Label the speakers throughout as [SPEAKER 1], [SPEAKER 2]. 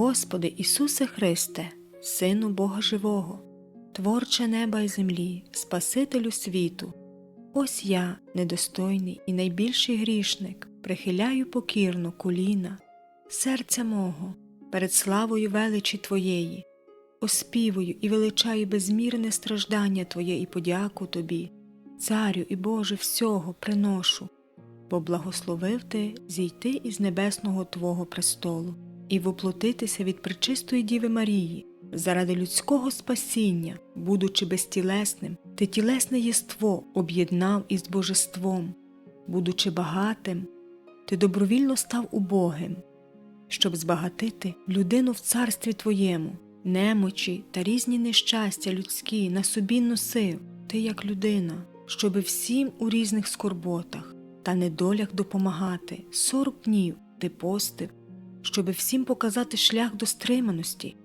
[SPEAKER 1] Господи Ісусе Христе, Сину Бога Живого, Творче неба й землі, Спасителю світу, ось я, недостойний і найбільший грішник, прихиляю покірно коліна, серця мого, перед славою величі Твоєї, оспівую і величаю безмірне страждання Твоє і подяку Тобі, Царю і Боже всього приношу, бо благословив Ти зійти із небесного Твого престолу і воплотитися від пречистої Діви Марії заради людського спасіння, будучи безтілесним, ти тілесне єство об'єднав із божеством, будучи багатим, ти добровільно став убогим, щоб збагатити людину в царстві Твоєму, немочі та різні нещастя людські на собі носив, ти як людина, щоби всім у різних скорботах та недолях допомагати. Сорок днів ти постив, щоби всім показати шлях до стриманості.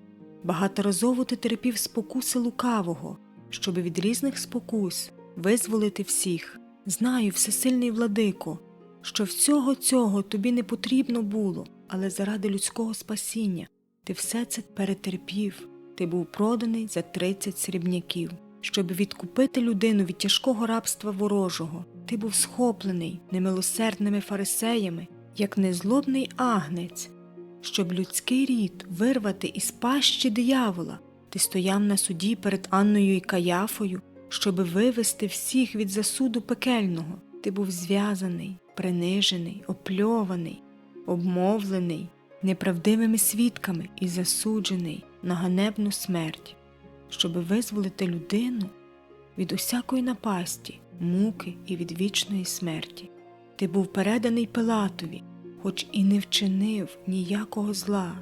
[SPEAKER 1] Багаторазово ти терпів спокуси лукавого, щоби від різних спокус визволити всіх. Знаю, всесильний владико, що всього цього тобі не потрібно було, але заради людського спасіння ти все це перетерпів, ти був проданий за тридцять срібняків. Щоб відкупити людину від тяжкого рабства ворожого, ти був схоплений немилосердними фарисеями, як незлобний агнець, щоб людський рід вирвати із пащі диявола, ти стояв на суді перед Анною і Каяфою, щоби вивести всіх від засуду пекельного. Ти був зв'язаний, принижений, опльований, обмовлений неправдивими свідками і засуджений на ганебну смерть, щоби визволити людину від усякої напасті, муки і від вічної смерті. Ти був переданий Пилатові, хоч і не вчинив ніякого зла,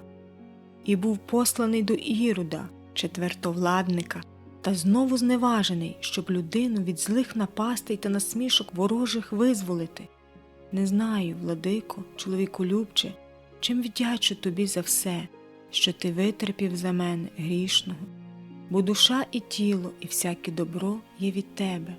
[SPEAKER 1] і був посланий до Ірода, четвертовладника, та знову зневажений, щоб людину від злих напастей та насмішок ворожих визволити. Не знаю, владико, чоловіколюбче, чим вдячу тобі за все, що ти витерпів за мене грішного, бо душа і тіло, і всяке добро є від тебе,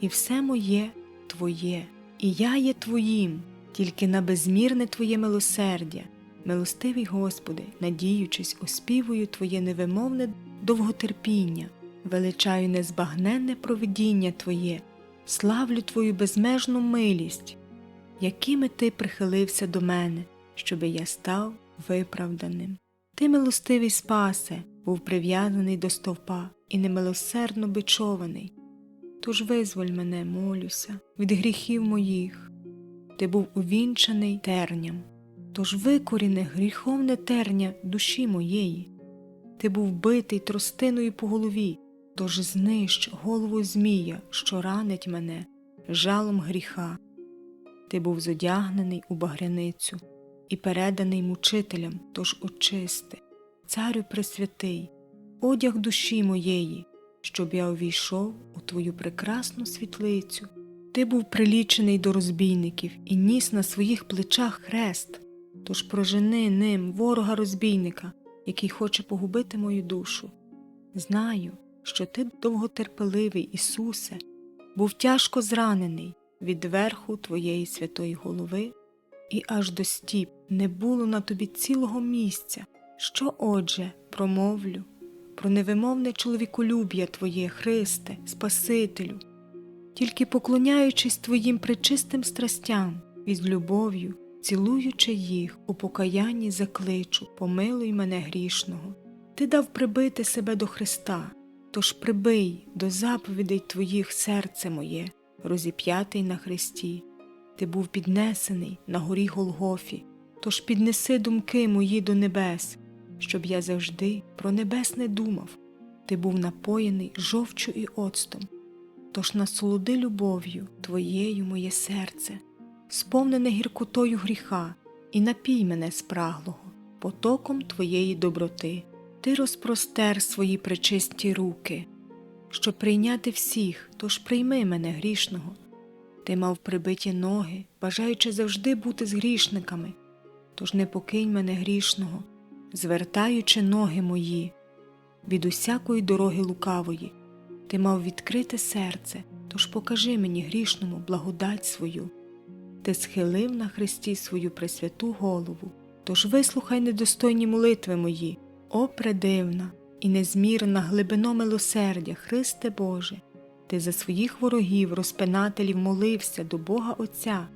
[SPEAKER 1] і все моє твоє, і я є твоїм, тільки на безмірне Твоє милосердя, милостивий Господи, надіючись, оспівую Твоє невимовне довготерпіння, величаю незбагненне провидіння Твоє, славлю Твою безмежну милість, якими Ти прихилився до мене, щоби я став виправданим. Ти, милостивий спасе, був прив'язаний до стовпа і немилосердно бичований. Тож визволь мене, молюся, від гріхів моїх ти був увінчаний терням, тож викоріне гріховне терня душі моєї, ти був битий тростиною по голові, тож знищ голову Змія, що ранить мене жалом гріха. Ти був зодягнений у багряницю і переданий мучителям, тож очисти, царю пресвятий, одяг душі моєї, щоб я увійшов у твою прекрасну світлицю. Ти був прилічений до розбійників і ніс на своїх плечах хрест, тож прожени ним ворога розбійника, який хоче погубити мою душу. Знаю, що ти довготерпеливий, Ісусе, був тяжко зранений від верху твоєї святої голови, і аж до стіп не було на тобі цілого місця. Що, отже, промовлю про невимовне чоловіколюб'я Твоє, Христе, Спасителю тільки поклоняючись твоїм пречистим страстям і з любов'ю, цілуючи їх у покаянні закличу, помилуй мене грішного. Ти дав прибити себе до Христа, тож прибий до заповідей твоїх серце моє, розіп'ятий на Христі. Ти був піднесений на горі Голгофі, тож піднеси думки мої до небес, щоб я завжди про небес не думав. Ти був напоєний жовчу і оцтом. Тож насолоди любов'ю Твоєю моє серце, сповнене гіркотою гріха, і напій мене спраглого, потоком Твоєї доброти, Ти розпростер свої пречисті руки, щоб прийняти всіх, тож прийми мене грішного. Ти мав прибиті ноги, бажаючи завжди бути з грішниками, тож не покинь мене грішного, звертаючи ноги мої від усякої дороги лукавої. Ти мав відкрите серце, тож покажи мені грішному благодать свою. Ти схилив на Христі свою пресвяту голову, Тож вислухай недостойні молитви мої, о предивна і незмірна глибино милосердя, Христе Боже, ти за своїх ворогів, розпинателів молився до Бога Отця.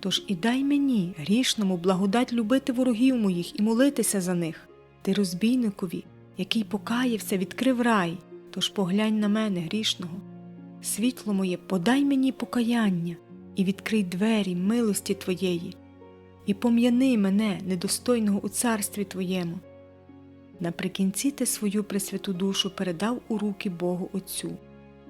[SPEAKER 1] Тож і дай мені, грішному, благодать любити ворогів моїх і молитися за них. Ти розбійникові, який покаявся, відкрив рай, тож поглянь на мене, грішного. Світло моє, подай мені покаяння і відкрий двері милості Твоєї, і пом'яни мене, недостойного у царстві Твоєму. Наприкінці ти свою пресвяту душу передав у руки Богу Отцю.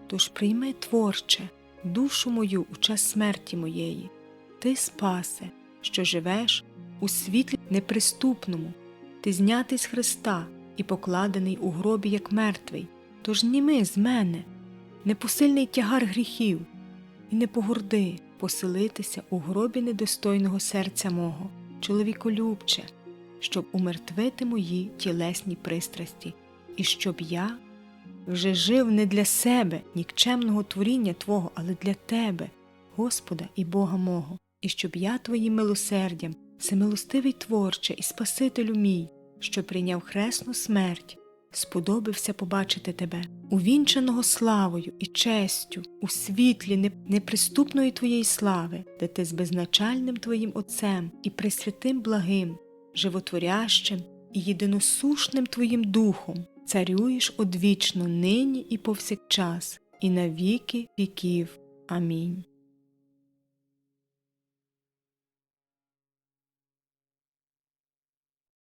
[SPEAKER 1] Тож прийми, творче, душу мою у час смерті моєї, ти спасе, що живеш у світлі неприступному, ти знятий з Христа і покладений у гробі, як мертвий, тож німи з мене, непосильний тягар гріхів, і не погорди поселитися у гробі недостойного серця мого, чоловіколюбче, щоб умертвити мої тілесні пристрасті, і щоб я вже жив не для себе, нікчемного творіння Твого, але для Тебе, Господа і Бога мого, і щоб я Твоїм милосердям, всемилостивий творче і Спасителю мій, що прийняв хресну смерть, сподобався побачити Тебе, увінчаного славою і честю, у світлі неприступної Твоєї слави, де Ти з безначальним Твоїм Отцем і пресвятим благим, животворящим і єдиносушним Твоїм Духом царюєш одвічно нині і повсякчас, і на віки віків. Амінь.